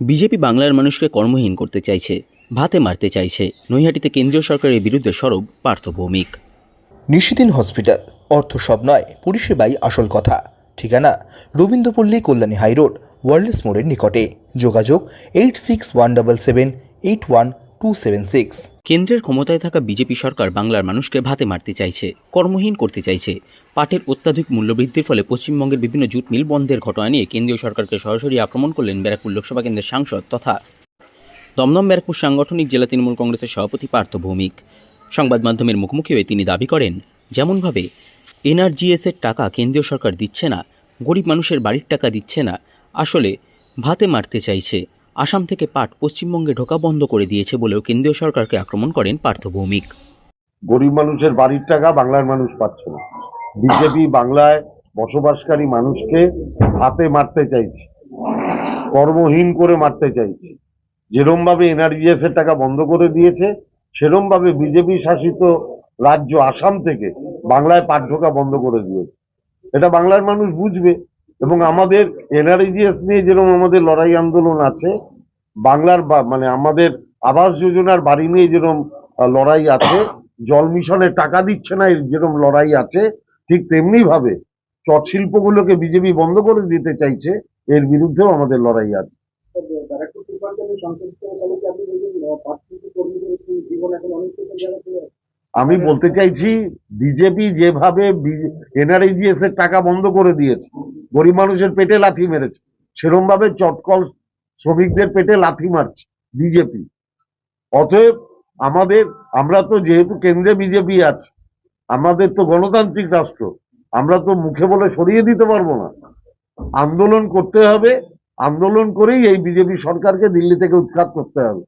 BJP বাংলার মানুষকে কর্মহীন করতে চাইছে, ভাতে মারতে চাইছে। নৈহাটিতে কেন্দ্রীয় সরকারের বিরুদ্ধে সরব পার্থ ভৌমিক নিশিদিন হসপিটাল, অর্থ সব নয়, পরিষেবাই আসল কথা। ঠিকানা, রবীন্দ্রপল্লী, কল্যাণী হাইরোড, ওয়ার্ল্ডস মোড়ের নিকটে। যোগাযোগ, eight six one double seven, eight one two seven six কেন্দ্রের ক্ষমতায় থাকা বিজেপি সরকার বাংলার মানুষকে ভাতে মারতে চাইছে, কর্মহীন করতে চাইছে। পাটের অত্যাধিক মূল্যবৃদ্ধির ফলে পশ্চিমবঙ্গের বিভিন্ন জুট মিল বন্ধের ঘটনা নিয়ে কেন্দ্রীয় সরকারকে সরাসরি আক্রমণ করলেন ব্যারাকপুর লোকসভা কেন্দ্রের সাংসদ তথা দমদম ব্যারাকপুর সাংগঠনিক জেলা তৃণমূল কংগ্রেসের সভাপতি পার্থ ভৌমিক। সংবাদ মাধ্যমের মুখোমুখি হয়ে তিনি দাবি করেন, যেমনভাবে এনআরজিএসের টাকা কেন্দ্রীয় সরকার দিচ্ছে না, গরিব মানুষের বাড়ির টাকা দিচ্ছে না, আসলে ভাতে মারতে চাইছে। আসাম থেকে পাট পশ্চিমবঙ্গে ঢোকা বন্ধ করে দিয়েছে বলেও কেন্দ্রীয় সরকারকে আক্রমণ করেন পার্থ ভৌমিক গরিব মানুষের বাড়ির টাকা বাংলার মানুষ পাচ্ছে না। বিজেপি বাংলায় বসবাসকারী মানুষকে হাতে মারতে চাইছে, কর্মহীন করে মারতে চাইছে। যেরম ভাবে এনআরজিএস এর টাকা বন্ধ করে দিয়েছে সেরম ভাবে বিজেপি শাসিত রাজ্য আসাম থেকে বাংলায় পাট ঢোকা বন্ধ করে দিয়েছে। এটা বাংলার মানুষ বুঝবে। এবং আমাদের এনআরজিএস নিয়ে যেরকম আমাদের লড়াই আন্দোলন আছে, বাংলার মানে আমাদের আবাস যোজনার বাড়ি নিয়ে যেরকম লড়াই আছে, জল মিশনে টাকা দিচ্ছে না যেরকম লড়াই আছে, ঠিক তেমনি ভাবে চট শিল্পগুলোকে বিজেপি বন্ধ করে দিতে চাইছে, এর বিরুদ্ধেও আমাদের লড়াই আছে? আমি বলতে চাইছি, বিজেপি যেভাবে এনআরইজিএস এর টাকা বন্ধ করে দিয়েছে গরিব মানুষের পেটে লাথি মেরেছে। সেরম ভাবে চটকল শ্রমিকদের পেটে লাথি মারছে বিজেপি। অতএব আমাদের, আমরা তো যেহেতু কেন্দ্রে বিজেপি আছে, আমাদের তো গণতান্ত্রিক রাষ্ট্র, আমরা তো মুখে বলে সরিয়ে দিতে পারব না। আন্দোলন করতে হবে, আন্দোলন করেই এই বিজেপি সরকারকে দিল্লি থেকে উৎখাত করতে হবে।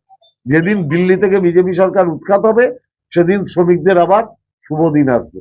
যেদিন দিল্লি থেকে বিজেপি সরকার উৎখাত হবে, সেদিন শ্রমিকদের আবার শুভ দিন আসবে।